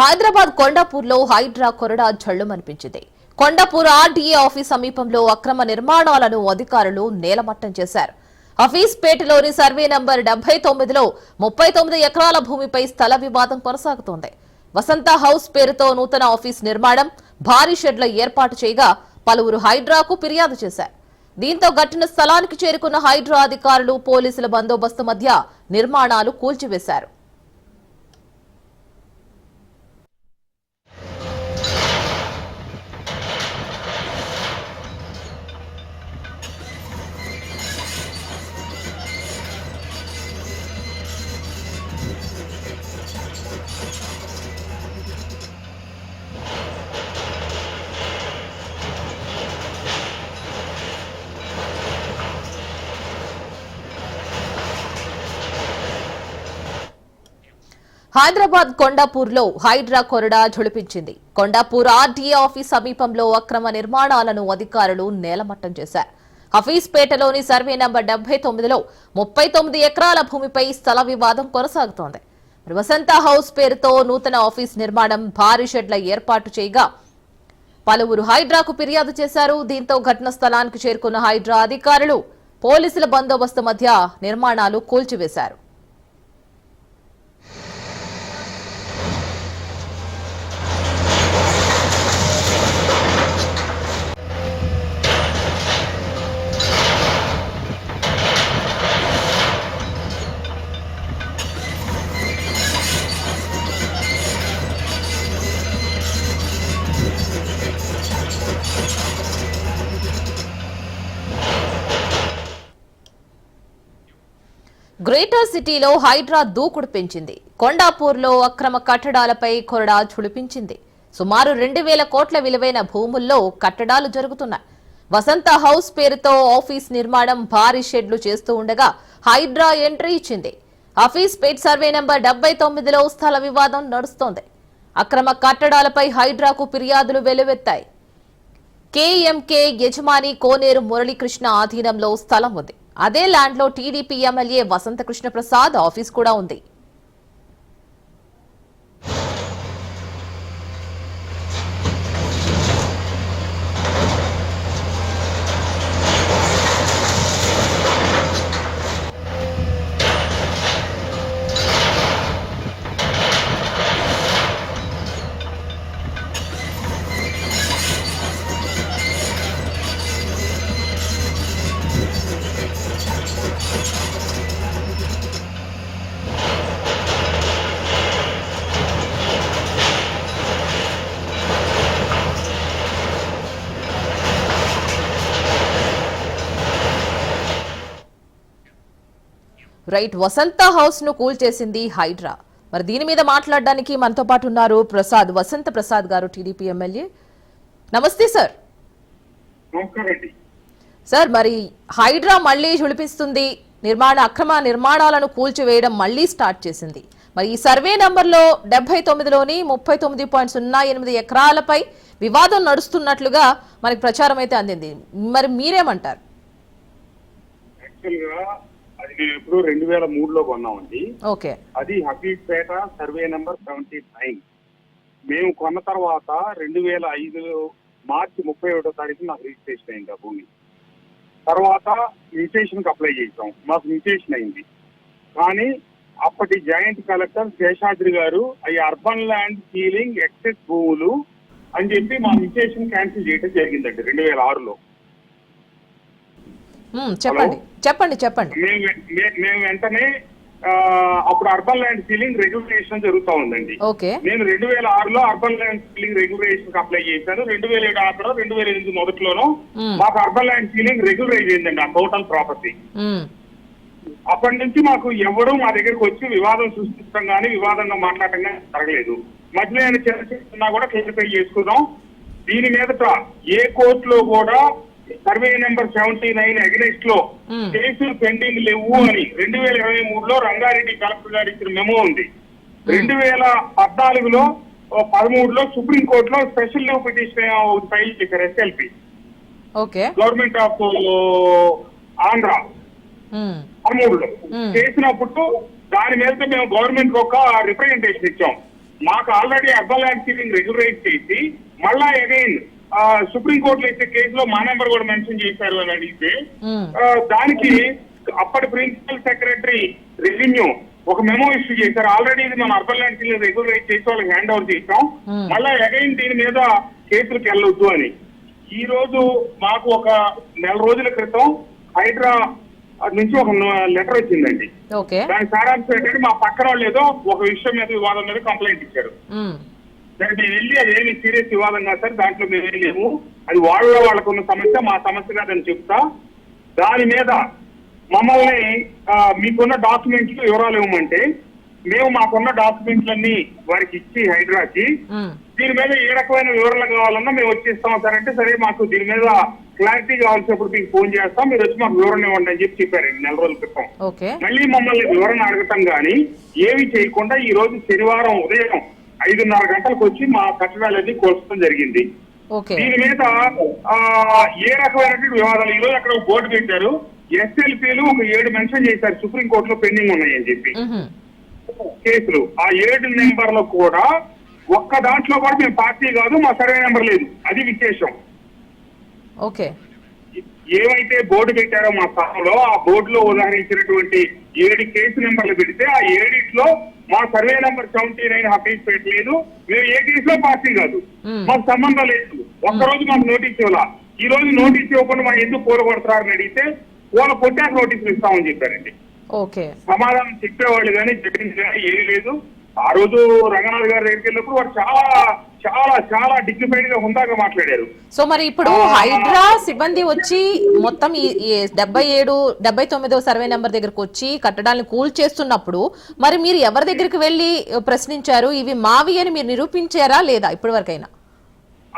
హైదరాబాద్ కొండాపూర్లో హైడ్రా కొరడా జల్లుమనిపించింది. Kondapur RDA office సమీపంలో అక్రమ నిర్మాణాలను అధికారులు నేలమట్టం చేశారు. ఆఫీస్ పేటలోని సర్వే నంబర్ డెబ్బై తొమ్మిదిలో ముప్పై తొమ్మిది ఎకరాల భూమిపై స్థల వివాదం కొనసాగుతోంది. వసంత హౌస్ పేరుతో నూతన ఆఫీస్ నిర్మాణం భారీ షెడ్ల ఏర్పాటు చేయగా పలువురు హైడ్రాకు ఫిర్యాదు చేశారు. దీంతో ఘటన స్థలానికి చేరుకున్న హైడ్రా అధికారులు పోలీసుల బందోబస్తు మధ్య నిర్మాణాలు కూల్చివేశారు. హైదరాబాద్ కొండాపూర్లో హైడ్రా కొరడా ఝుళిపించింది కొండాపూర్ ఆర్డీఏ ఆఫీస్ సమీపంలో అక్రమ నిర్మాణాలను అధికారులు నేలమట్టం చేశారు. హఫీజ్పేటలోని సర్వే నంబర్ డెబ్బై తొమ్మిదిలో ముప్పై తొమ్మిది ఎకరాల భూమిపై స్థల వివాదం కొనసాగుతోంది. వసంత హౌస్ పేరుతో నూతన ఆఫీస్ నిర్మాణం భారీ షెడ్ల ఏర్పాటు చేయగా పలువురు హైడ్రాకు ఫిర్యాదు చేశారు. దీంతో ఘటన స్థలానికి చేరుకున్న హైడ్రా అధికారులు పోలీసుల బందోబస్తు మధ్య నిర్మాణాలు కూల్చివేశారు. గ్రేటర్ సిటీలో హైడ్రా దూకుడు పెంచింది. కొండాపూర్లో అక్రమ కట్టడాలపై కొరడా చుడిపించింది. సుమారు రెండు వేల కోట్ల విలువైన భూముల్లో కట్టడాలు జరుగుతున్నాయి. వసంత హౌస్ పేరుతో ఆఫీస్ నిర్మాణం భారీ షెడ్లు చేస్తూ ఉండగా హైడ్రా ఎంట్రీ ఇచ్చింది. ఆఫీస్ పేట్ సర్వే నెంబర్ డెబ్బై తొమ్మిదిలో స్థల వివాదం నడుస్తోంది. అక్రమ కట్టడాలపై హైడ్రాకు ఫిర్యాదులు వెలువెత్తాయి కేఎంకే యజమాని కోనేరు మురళీకృష్ణ ఆధీనంలో స్థలం ఉంది. అదే ల్యాండ్లో TDP MLA Vasanthakrishna Prasad office కూడా ఉంది. రైట్ వసంత హౌస్ను కూల్చేసింది హైడ్రా. మరి దీని మీద మాట్లాడడానికి మనతో పాటు ఉన్నారు ప్రసాద్ వసంత ప్రసాద్ గారు టీడీపీ ఎమ్మెల్యే. నమస్తే సార్. సార్ మరి హైడ్రా మళ్ళీ ఝుళిపిస్తుంది నిర్మాణ అక్రమ నిర్మాణాలను కూల్చివేయడం మళ్ళీ స్టార్ట్ చేసింది. మరి ఈ సర్వే నంబర్లో డెబ్బై తొమ్మిదిలోని ముప్పై తొమ్మిది పాయింట్ సున్నా ఎనిమిది ఎకరాలపై వివాదం నడుస్తున్నట్లుగా మనకి ప్రచారం అయితే అందింది. మరి మీరేమంటారు? నేను ఎప్పుడు రెండు వేల మూడులో కొన్నామండి. ఓకే. అది Habibpeta survey number seventy nine. మేము కొన్న తర్వాత రెండు వేల ఐదు మార్చి ముప్పై ఒకటో తారీఖు నాకు రిజిస్ట్రేషన్ అయింది ఆ భూమి. తర్వాత మ్యూటేషన్కి అప్లై చేసాం మాకు మ్యూటేషన్ అయింది. కానీ అప్పటి జాయింట్ కలెక్టర్ శేషాద్రి గారు అవి అర్బన్ ల్యాండ్ సీలింగ్ ఎక్సెస్ భూములు అని చెప్పి మా మ్యూటేషన్ క్యాన్సిల్ చేయడం జరిగిందండి రెండు వేల ఆరులో. చెప్పండి చెప్పండి చెప్పండి. మేము వెంటనే అప్పుడు అర్బన్ ల్యాండ్ సీలింగ్ రెగ్యులేషన్ జరుగుతా ఉందండి. ఓకే. నేను రెండు వేల ఆరులో urban land ceiling regulation apply చేశాను. రెండు వేల ఏడు ఆరులో రెండు వేల ఎనిమిది మొదట్లోనూ. మాకు అర్బన్ ల్యాండ్ సీలింగ్ రెగ్యులరైజ్ అయిందండి ఆ టోటల్ ప్రాపర్టీ. అప్పటి నుంచి మాకు ఎవరు మా దగ్గరికి వచ్చి వివాదం సృష్టించడం కానీ వివాదంగా మాట్లాడటం కానీ జరగలేదు. మధ్యలో చర్చ కూడా క్లారిఫై చేసుకుందాం. దీని మీదట ఏ కోర్టులో కూడా సర్వే నెంబర్ సెవెంటీ నైన్ అగెనిస్ట్లో. కేసులు పెండింగ్ లేవు అని రెండు వేల ఇరవై మూడులో రంగారెడ్డి కలెక్టర్ గారు ఇచ్చిన మెమో ఉంది. రెండు వేల పద్నాలుగులో పదమూడులో సుప్రీం కోర్టులో స్పెషల్ లీవ్ పిటిషన్ ఫైల్ చేశారు ఎస్ఎల్పి. Government of Andhra. పదమూడులో. చేసినప్పుడు దాని మీద మేము గవర్నమెంట్ ఒక రిప్రజెంటేషన్ ఇచ్చాం. మాకు already urban land ceiling regularize చేసి మళ్ళా అగైన్ సుప్రీం కోర్టులో ఇచ్చే కేసులో మా నెంబర్ కూడా మెన్షన్ చేశారు అని అడిగితే దానికి అప్పటి ప్రిన్సిపల్ సెక్రటరీ రెవెన్యూ ఒక మెమో ఇష్యూ చేశారు. ఆల్రెడీ ఇది మన అర్బన్ ల్యాండ్ సీలింగ్ రెగ్యులరైజ్ చేసి వాళ్ళకి హ్యాండ్ ఓవర్ చేసాం. మళ్ళా అగైన్ దీని మీద కేసులకు వెళ్ళొద్దు అని. ఈ రోజు మాకు ఒక నెల రోజుల క్రితం హైడ్రా నుంచి ఒక లెటర్ వచ్చిందండి. దాని సారాంశం ఏంటంటే మా పక్కన వాళ్ళు ఏదో ఒక విషయం మీద వివాదం మీద కంప్లైంట్ ఇచ్చారు. దానికి వెళ్ళి అది ఏమి సీరియస్ కాదు సార్ దాంట్లో మేము ఏం లేము. అది వాళ్ళ వాళ్ళకున్న సమస్య మా సమస్య కాదని చెప్తా. దాని మీద మమ్మల్ని మీకున్న డాక్యుమెంట్లు వివరాలు ఇవ్వమంటే మేము మాకున్న డాక్యుమెంట్లన్నీ వారికి ఇచ్చి హైడ్రాకి దీని మీద ఏ రకమైన వివరణ కావాలన్నా మేము వచ్చేస్తాం సార్ అంటే సరే మాకు దీని మీద క్లారిటీ కావాల్సినప్పుడు మీకు ఫోన్ చేస్తాం. మీరు వచ్చి మాకు వివరణ ఇవ్వండి అని చెప్పి చెప్పారు నెల రోజుల క్రితం. మళ్ళీ మమ్మల్ని వివరణ అడగటం గాని ఏమి చేయకుండా ఈ రోజు శనివారం ఉదయం ఐదున్నర గంటలకు వచ్చి మా కట్టడాలన్నీ కోల్చడం జరిగింది. దీని మీద ఏ రకమైనటువంటి వివాదాలు? ఈ రోజు అక్కడ ఒక బోర్డు పెట్టారు. ఎస్ఎల్పీలు ఒక ఏడు మెన్షన్ చేశారు. సుప్రీం కోర్టులో పెండింగ్ ఉన్నాయని చెప్పి. కేసులు. ఆ ఏడు నెంబర్లు కూడా ఒక్క దాంట్లో కూడా మేము పార్టీ కాదు మా సర్వే నెంబర్ లేదు. అది విశేషం. ఓకే. ఏమైతే బోర్డు పెట్టారో మా స్థానంలో ఆ బోర్డులో ఉదాహరించినటువంటి ఏడు కేసు నెంబర్లు పెడితే ఆ ఏడిట్లో మా survey number seventy nine Hafeez పెట్టలేదు. మేము ఏ కేసులో పార్టీ కాదు. మాకు సంబంధం లేదు. ఒక్కరోజు మాకు నోటీస్ ఇవ్వాల? ఈ రోజు నోటీస్ ఇవ్వకుండా మా ఎందుకు కూలగొడతారని అడిగితే పూల కొట్టాక నోటీసులు ఇస్తామని చెప్పారండి. ఓకే. సమాధానం చెప్పేవాళ్ళు కానీ చెప్పింది కానీ ఏమీ లేదు. ఆ రోజు రంగనాథ్ గారి దగ్గరికి వెళ్ళినప్పుడు వారు చాలా చాలా చాలా డిగ్నిఫైడ్గా హుందాగా మాట్లాడారు. సో మరి ఇప్పుడు హైడ్రా సిబ్బంది వచ్చి మొత్తం ఈ డెబ్బై ఏడు డెబ్బై తొమ్మిదో సర్వే నెంబర్ దగ్గరకు వచ్చి కట్టడాలను కూల్ చేస్తున్నప్పుడు మరి మీరు ఎవరి దగ్గరికి వెళ్ళి ప్రశ్నించారు? ఇవి మావి అని మీరు నిరూపించారా లేదా ఇప్పటి వరకైనా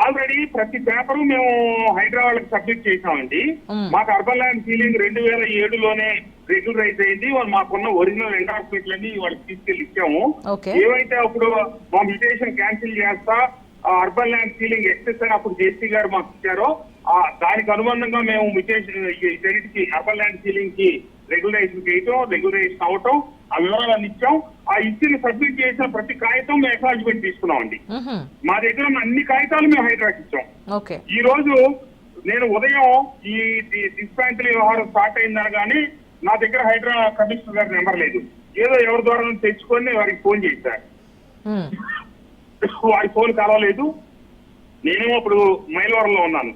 ఆల్రెడీ ప్రతి పేపర్ మేము హైదరాబాద్కి సబ్మిట్ చేసామండి. మాకు అర్బన్ ల్యాండ్ సీలింగ్ రెండు వేల ఏడులోనే రెగ్యులరైజ్ అయింది. వాళ్ళు మాకున్న ఒరిజినల్ ఎండార్స్మెంట్ అన్ని వాళ్ళకి తీసుకెళ్ళి ఇచ్చాము. ఏవైతే అప్పుడు మా మ్యూటేషన్ క్యాన్సిల్ చేస్తా ఆ అర్బన్ ల్యాండ్ సీలింగ్ ఎక్సెస్ అని అప్పుడు జేసీ గారు మాకు ఇచ్చారో ఆ దానికి అనుబంధంగా మేము మ్యూటేషన్ అర్బన్ ల్యాండ్ సీలింగ్కి రెగ్యులైజేషన్ చేయటం రెగ్యులైజేషన్ అవటం ఆ వివరాలన్నీ ఇచ్చాం ఆ ఇచ్చిన సబ్మిట్ చేసిన ప్రతి కాగితం మేము అక్నాలజ్మెంట్ తీసుకున్నామండి. మా దగ్గర ఉన్న అన్ని కాగితాలు మేము హైదరాబాద్ ఇచ్చాం. ఈ రోజు నేను ఉదయం ఈ డిస్పాంచరీ వ్యవహారం స్టార్ట్ అయిందనగానే నా దగ్గర హైడ్రా కమిషనర్ గారి నెంబర్ లేదు. ఏదో ఎవరి ద్వారా తెచ్చుకొని వారికి ఫోన్ చేశారు వారి ఫోన్ కలవలేదు. నేనేమో ఇప్పుడు మైలవరంలో ఉన్నాను.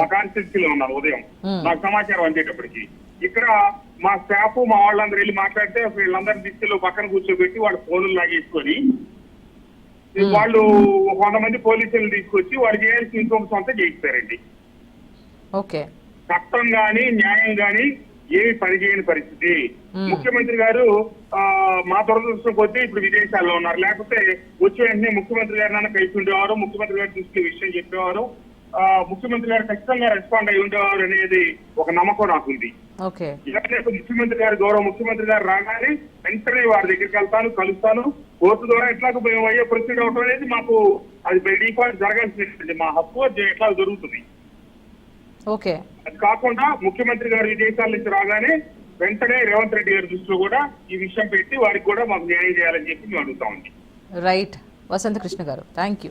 మా కాన్స్టిట్యూన్సీలో ఉన్నాను ఉదయం. నాకు సమాచారం అందేటప్పటికి. ఇక్కడ మా స్టాఫ్ మా వాళ్ళందరూ వెళ్ళి మాట్లాడితే తీసుకెళ్ళి ఓ పక్కన కూర్చోబెట్టి వాళ్ళ ఫోన్లు లాగేసుకొని. వాళ్ళు వంద మంది పోలీసులు తీసుకొచ్చి వాళ్ళు చేయాల్సిన ఇన్ఫార్మ్స్ అంతా చేయిస్తారండి. ఓకే. చట్టం గాని న్యాయం గాని ఏమి పనిచేయని పరిస్థితి. ముఖ్యమంత్రి గారు మా దురదృష్టం కొద్దీ ఇప్పుడు విదేశాల్లో ఉన్నారు. లేకపోతే వచ్చే వెంటనే ముఖ్యమంత్రి గారినైనా కలిసి ఉండేవారు ముఖ్యమంత్రి గారి దృష్టికి విషయం చెప్పేవారు. ముఖ్యమంత్రి గారు ఖచ్చితంగా రెస్పాండ్ అయి ఉండేవారు అనేది ఒక నమ్మకం నాకుంది. ముఖ్యమంత్రి గారు గౌరవ ముఖ్యమంత్రి గారు రాగానే వెంటనే వారి దగ్గరికి వెళ్తాను కలుస్తాను. కోర్టు ద్వారా ఎట్లాగో మేము అయ్యే ప్రొసీడ్ అవడం అనేది మాకు అది బై డిఫాల్ట్ జరగాల్సినటువంటి మా హక్కు అది ఎట్లా జరుగుతుంది. ఓకే. అది కాకుండా ముఖ్యమంత్రి గారు విదేశాల నుంచి రాగానే వెంటనే రేవంత్ రెడ్డి గారి దృష్టిలో కూడా ఈ విషయం పెట్టి వారికి కూడా మాకు న్యాయం చేయాలని చెప్పి మేము అడుగుతామండి రైట్. వసంత కృష్ణ గారు థ్యాంక్ యూ